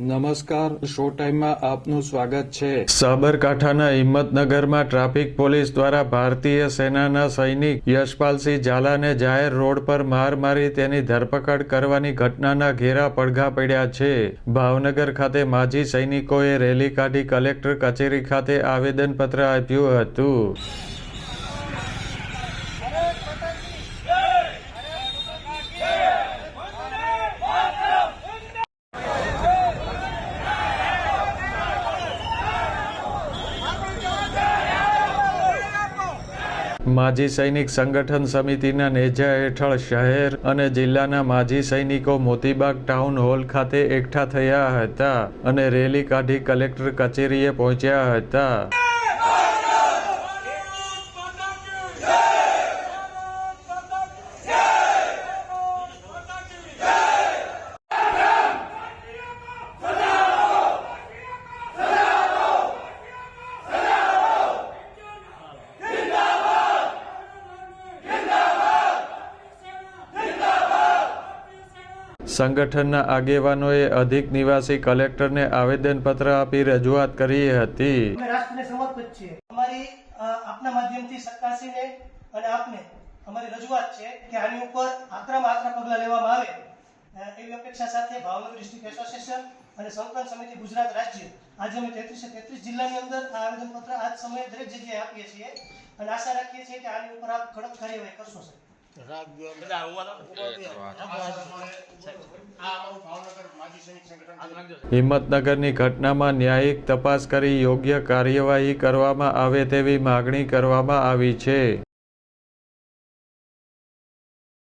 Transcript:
નમસ્કાર શો ટાઈમમાં આપનું સ્વાગત છે. સાબરકાંઠાના હિંમતનગરમાં ટ્રાફિક પોલીસ દ્વારા ભારતીય સેનાના સૈનિક યશપાલસિંહ ઝાલાને જાહેર રોડ પર માર મારી તેની ધરપકડ કરવાની ઘટનાના ઘેરા પડઘા પડ્યા છે. ભાવનગર ખાતે માજી સૈનિકોએ રેલી કાઢી કલેક્ટર કચેરી ખાતે આવેદનપત્ર આપ્યું હતું. માજી સૈનિક સંગઠન સમિતિના નેજા હેઠળ શહેર અને જિલ્લાના માજી સૈનિકો મોતીબાગ ટાઉન હોલ ખાતે એકઠા થયા હતા અને રેલી કાઢી કલેક્ટર કચેરીએ પહોંચ્યા હતા. સંગઠનના આગેવાનોએ અધિક નિવાસી કલેક્ટરને આવેદનપત્ર આપી રજૂઆત કરી હતી. રાષ્ટ્રને સમર્પિત છીએ. અમારી આપના માધ્યમથી સરકારશ્રીને અને આપને અમારી રજૂઆત છે કે આની ઉપર આકરામાં આકરા પગલાં લેવામાં આવે એવી અપેક્ષા સાથે ભાવનગર ડિસ્ટ્રિક્ટ એસોસિએશન અને સંકલન સમિતિ ગુજરાત રાજ્ય આજે અમે તેત્રીસે તેત્રીસ જિલ્લાની અંદર આ આવેદનપત્ર આજ સમયે દરેક જગ્યાએ આપીએ છીએ અને આશા રાખીએ છીએ કે આની ઉપર આપ કડક કાર્યવાહી કરશો સાહેબ. હિંમતનગરની ઘટનામાં ન્યાયિક તપાસ કરી યોગ્ય કાર્યવાહી કરવામાં આવે તેવી માગણી કરવામાં આવી છે.